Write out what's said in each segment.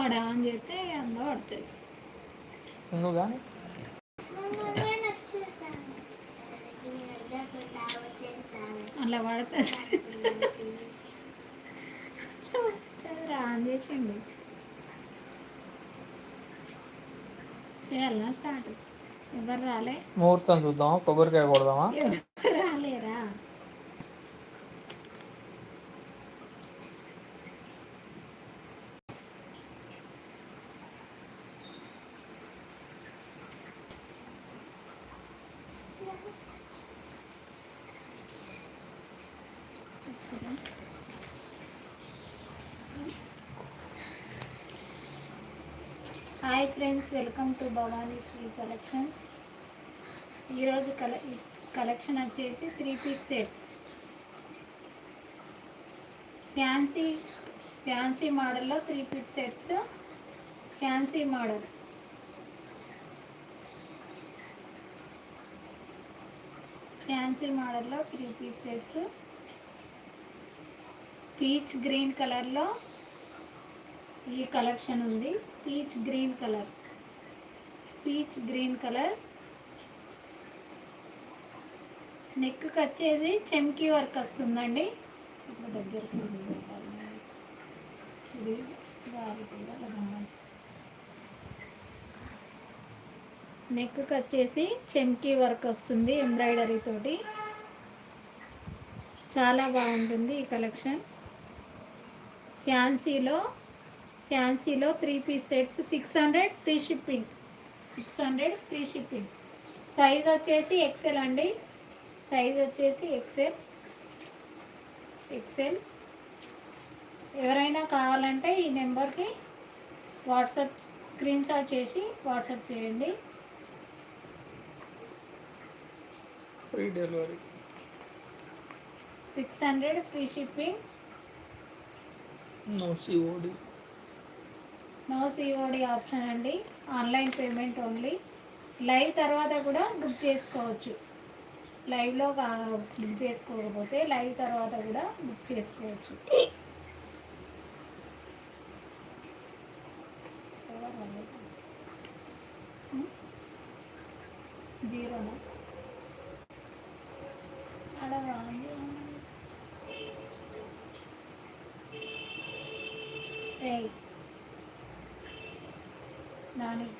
ఆడ ఆన్ చేస్తే అందులో పడుతుంది. ఎందుకు కానీ? అలా పడుతుంది. ఆన్ చేసిండు. చేయాలా? స్టార్ట్. ఎవరు రాలే? ముహూర్తం చూద్దామా? కొబ్బరికాయ కొడదామా ఎవరు రాలేరా hi friends welcome to Bhavani Sri collections. ఈరోజు కల కలెక్షన్ వచ్చేసి three piece sets. Fancy fancy మోడల్లో three piece sets fancy model. Fancy మోడల్లో three piece sets peach green కలర్లో ఈ కలెక్షన్ ఉంది peach green colour peach green colour నెక్కి వచ్చేసి చెమ్కీ వర్క్ వస్తుందండి దగ్గరికి ఇది గాలి నెక్కి వచ్చేసి చెమ్కీ వర్క్ వస్తుంది ఎంబ్రాయిడరీ తోటి. చాలా బాగుంటుంది ఈ కలెక్షన్. ఫ్యాన్సీలో ఫ్యాన్సీలో three piece sets six hundred free shipping. Six hundred free shipping. Size వచ్చేసి ఎక్సెల్ అండి. సైజ్ వచ్చేసి ఎక్సెల్. ఎక్సెల్. ఎవరైనా కావాలంటే ఈ నెంబర్కి వాట్సాప్ స్క్రీన్ షాట్ చేసి వాట్సాప్ చేయండి. Free delivery six hundred free shipping. No COD no COD option అండి. Online payment only. లైవ్ తర్వాత కూడా బుక్ చేసుకోవచ్చు. లైవ్లో బుక్ చేసుకోకపోతే లైవ్ తర్వాత కూడా బుక్ చేసుకోవచ్చు. జీరోనా? Hey, Nani.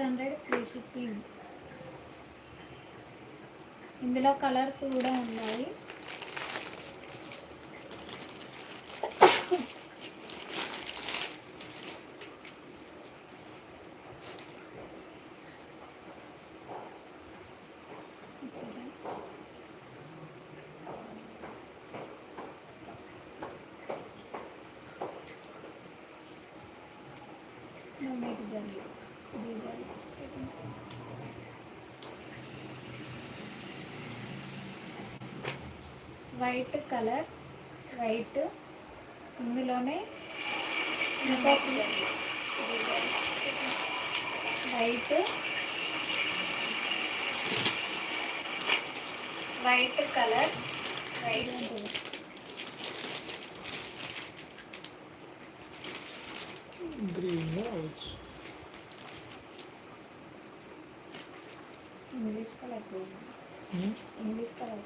Hundred free shipping ఇందులో కలర్స్ కూడా ఉన్నాయి మీకు జరిగి ఇది జరిగి వైట్ కలర్ వైట్ ఇందులోనే ఇంకో white white colour white green English colour English colour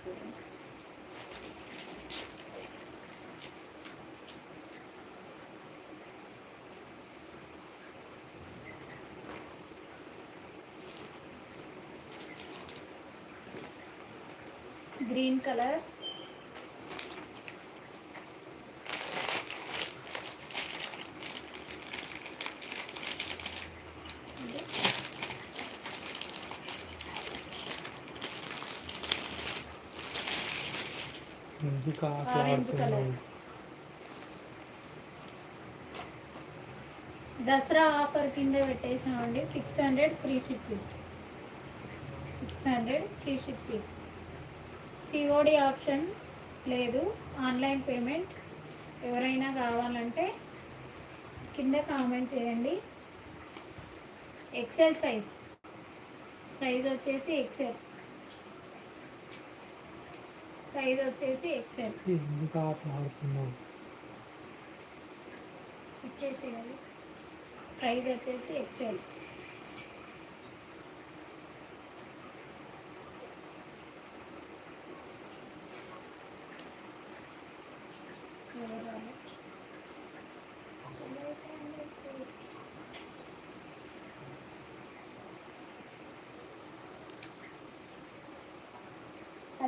green colour. Dasara offer కింద పెట్టేసామండి six hundred free shipping six hundred free shipping COD option లేదు. ఆన్లైన్ పేమెంట్ ఎవరైనా కావాలంటే కింద కామెంట్ చేయండి. ఎక్సెల్ సైజ్ సైజ్ వచ్చేసి XL size వచ్చేసి XL ఇచ్చేసేయాలి size వచ్చేసి ఎక్సెల్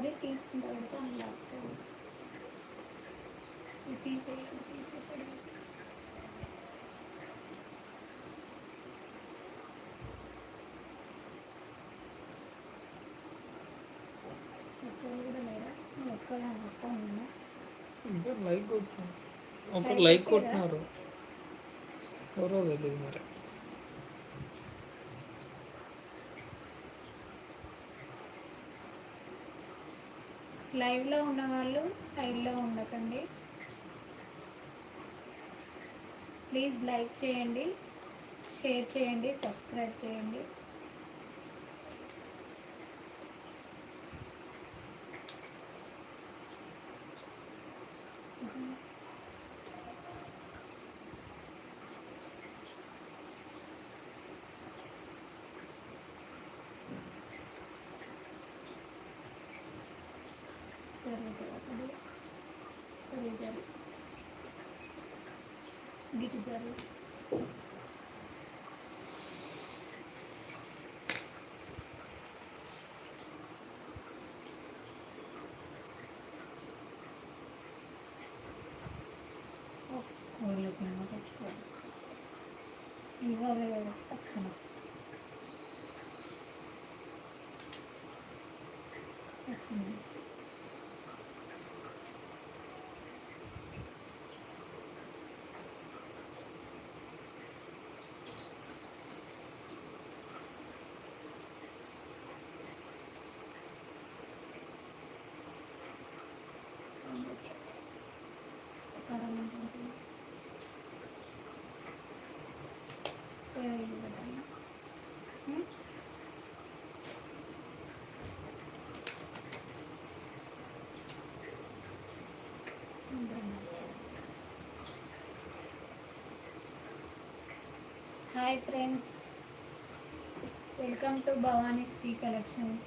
అది తీసుకుంటా పెడతా అలా ఇది తీసేసి తీసేసాడు లైక్ కొట్టినారు. ఒకరు లైక్ కొట్టినారు. ఎవరో తెలియదు మరి. లైవ్లో ఉన్న వాళ్ళు లైవ్లో ఉండకండి. ప్లీజ్ లైక్ చేయండి షేర్ చేయండి సబ్స్క్రైబ్ చేయండి. జరుగుతుంది అప్పుడు అప్పుడు జరుగు గిటి జరుగు కోళ్ళకి వచ్చింది hi friends welcome to Bhavani స్టీ collections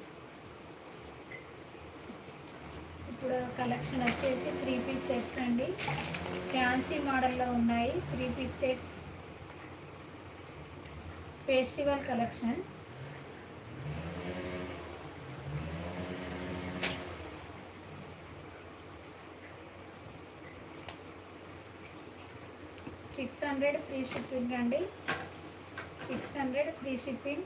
ఇప్పుడు కలెక్షన్ వచ్చేసి త్రీ పీస్ సెట్స్ అండి. ఫ్యాన్సీ మోడల్లో ఉన్నాయి three piece sets festival collection six hundred free shipping అండి. Hundred free shipping.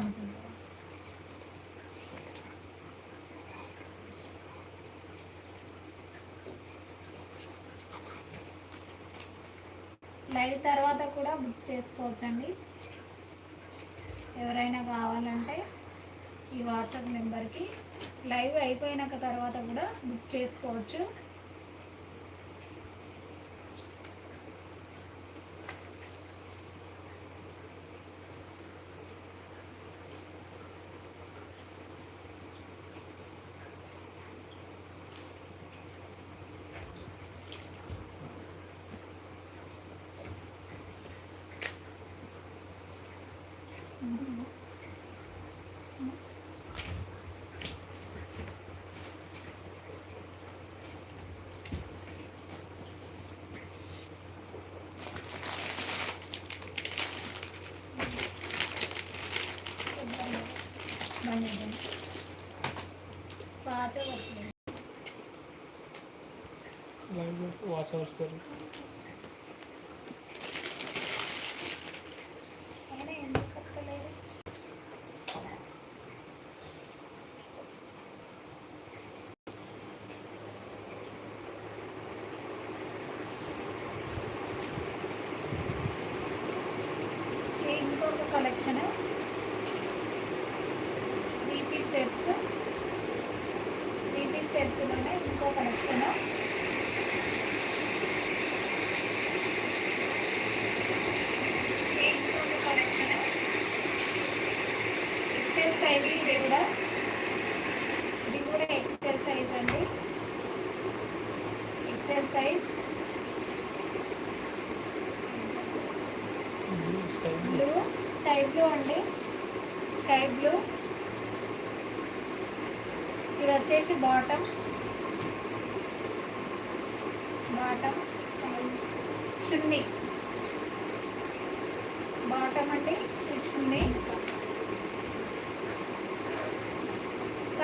అనుకుంటా లైవ్ తర్వాత కూడా బుక్ చేసుకోవచ్చండి. ఎవరైనా కావాలంటే ఈ వాట్సాప్ నెంబర్కి లైవ్ అయిపోయినాక తర్వాత కూడా బుక్ చేసుకోవచ్చు. करने दें पाँच वर्ष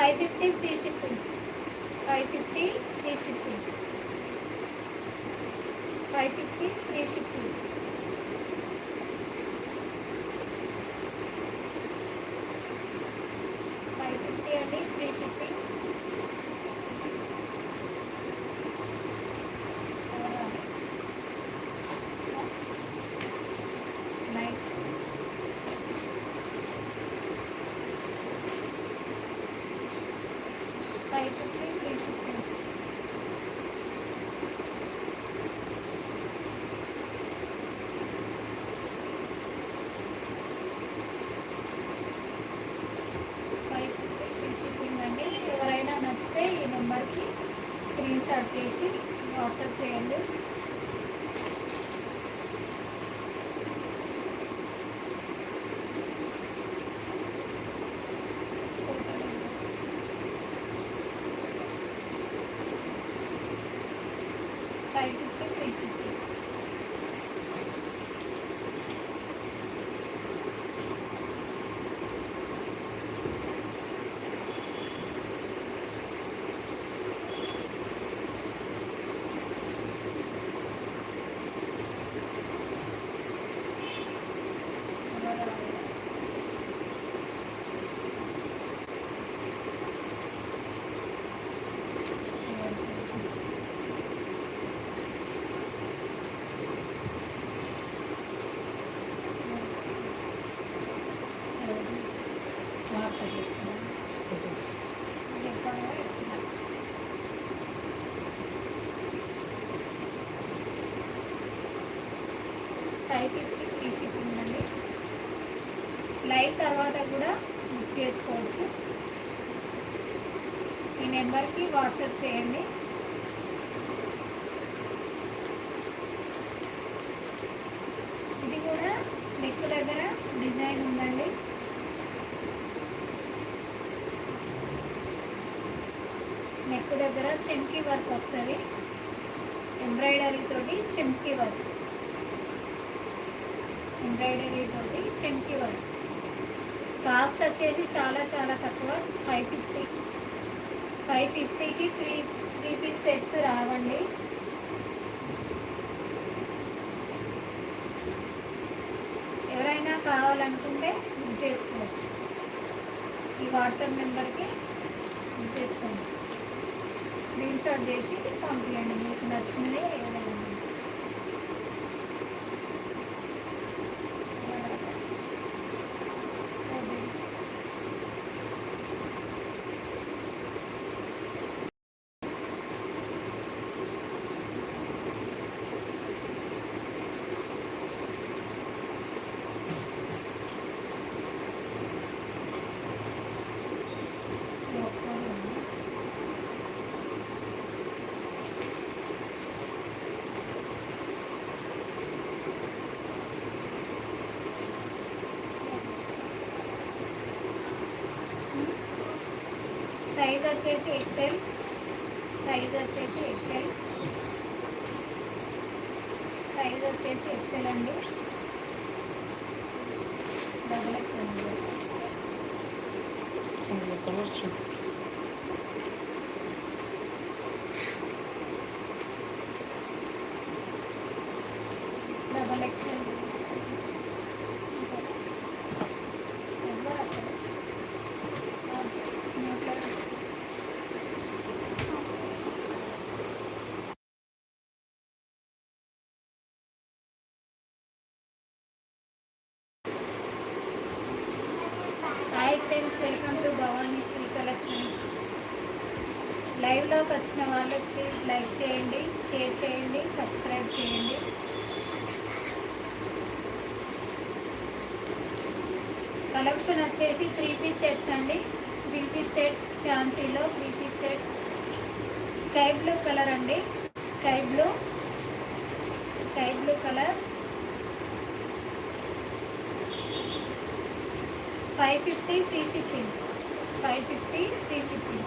five fifty free shipping. Five fifty free shipping. Five fifty free shipping five fifty అండి free shipping likes five fifty free shipping five fifty free shipping అండి ఎవరైనా నచ్చితే ఈ నెంబర్కి స్క్రీన్ షాట్ తీసి వాట్సాప్ చేయండి five fifty free shipping status five fifty free shipping అండి live తర్వాత కూడా బుక్ చేసుకోవచ్చు ఈ నెంబర్కి వాట్సాప్ చేయండి. ఇది కూడా నెక్ దగ్గర డిజైన్ ఉందండి. నెక్ దగ్గర చెంకి వర్క్ వస్తుంది. ఎంబ్రాయిడరీ తోటి చెంకి వర్క్. ఎంబ్రాయిడరీ తోటి చెంకి వర్క్. కాస్ట్ వచ్చేసి చాలా చాలా తక్కువ. Five fifty. ఫైవ్ ఫిఫ్టీకి త్రీ త్రీ పీస్ సెట్స్ రావండి. ఎవరైనా కావాలనుకుంటే బుక్ చేసుకోవచ్చు. ఈ వాట్సాప్ నెంబర్కి బుక్ చేసుకోండి. స్క్రీన్ షాట్ చేసి పంపించండి మీకు నచ్చింది ఏదైనా సైజ్ వచ్చేసి ఎక్సెల్ సైజ్ వచ్చేసి ఎక్సెల్ సైజ్ వచ్చేసి ఎక్సెల్ అండి. డబుల్ ఎక్సెల్ అండి అందులో కలర్స్ చెప్పు double XL hi friends welcome to Bhavani Shri collections లైవ్లోకి వచ్చిన వాళ్ళు ప్లీజ్ లైక్ చేయండి షేర్ చేయండి సబ్స్క్రైబ్ చేయండి. కలెక్షన్ వచ్చేసి త్రీ పీస్ సెట్స్ అండి. Three piece sets ఫ్యాన్సీలో three piece sets sky blue colour అండి. Sky blue sky blue colour five fifty free shipping five fifty free shipping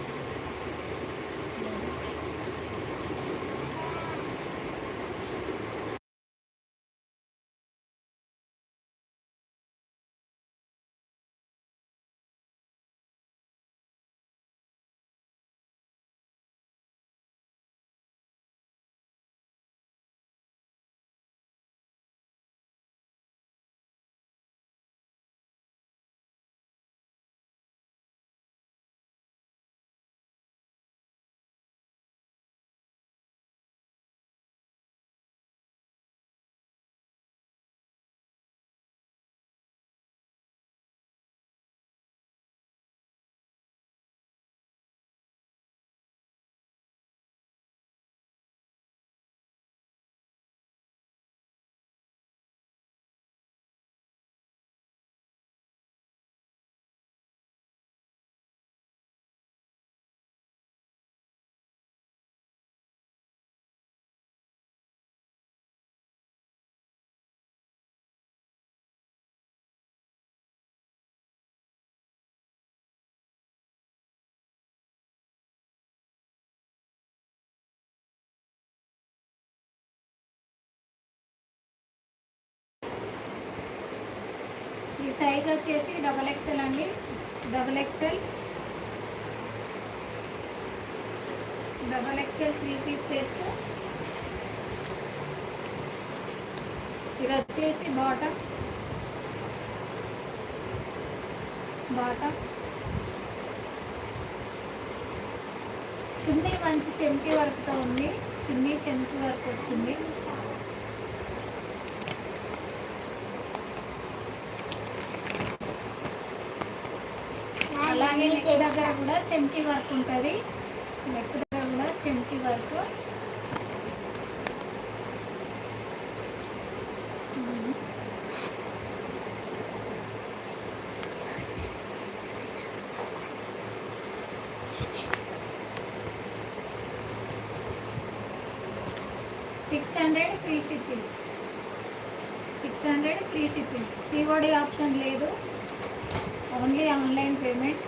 size వచ్చేసి double XL అండి. Double XL double XL three piece sets. ఇది వచ్చేసి bottom. Bottom. చున్నీ మంచి చెంకి వర్క్తో ఉంది. చున్నీ చెంకి work వచ్చింది. అలాగే నెక్ దగ్గర కూడా చెంకి వర్క్ ఉంటుంది. నెక్ దగ్గర కూడా చెంకి work. Six hundred free shipping. Six hundred free shipping. COD option లేదు. Only online payment.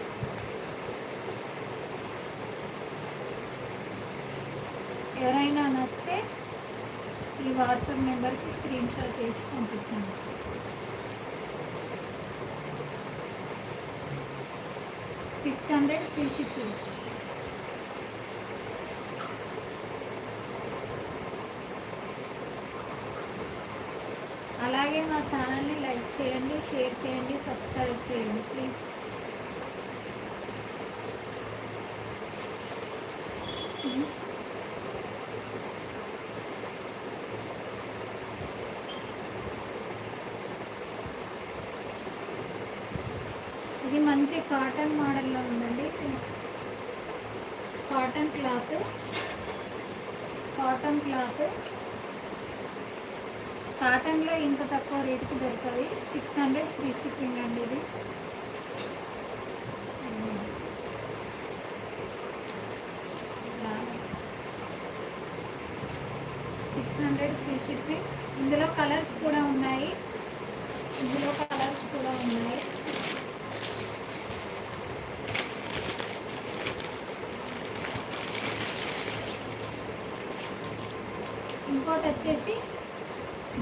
ఎవరైనా నచ్చితే ఈ వాట్సాప్ నెంబర్కి స్క్రీన్ షాట్ చేసి పంపించండి. Six hundred free shipping. అలాగే మా ఛానల్ని లైక్ చేయండి షేర్ చేయండి సబ్స్క్రైబ్ చేయండి ప్లీజ్ ఇది మంచి కాటన్ మోడల్లో ఉందండి కాటన్ క్లాత్ కాటన్ క్లాత్ కాటన్లో ఇంత తక్కువ రేటుకి దొరుకుతుంది సిక్స్ హండ్రెడ్ ఫ్రీ షిప్పింగ్ అండి ఇది. Six hundred free shipping. ఇందులో కలర్స్ కూడా ఉన్నాయి. ఇందులో కలర్స్ కూడా ఉన్నాయి. ఇంకోటి వచ్చేసి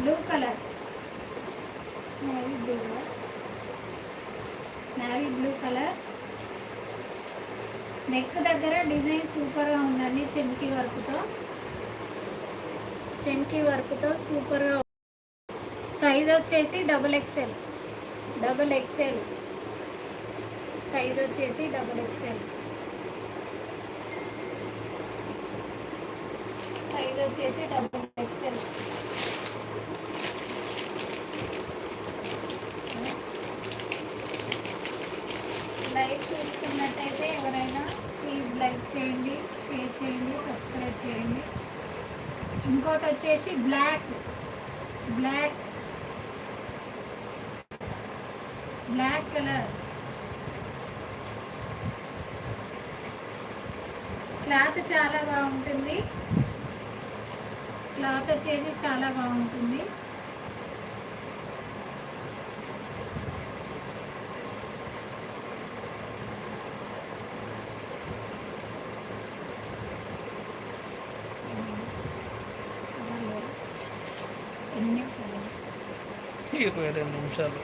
blue colour navy blue navy blue colour neck దగ్గర డిజైన్ సూపర్గా ఉందండి చెంకి వర్క్తో. చెమ్కి వర్క్తో సూపర్గా సైజ్ వచ్చేసి double XL double XL size వచ్చేసి డబుల్ ఎక్సెల్ సైజ్ వచ్చేసి డబుల్ ఎక్సెల్ లైక్ చూస్తున్నట్టయితే ఎవరైనా ప్లీజ్ లైక్ చేయండి షేర్ చేయండి సబ్స్క్రైబ్ ఇంకోటి వచ్చేసి black. Black. Black colour. Cloth చాలా బాగుంటుంది. క్లాత్ వచ్చేసి చాలా బాగుంటుంది. ఎన్ని నిమిషాలు ఇరవై రెండు నిమిషాలు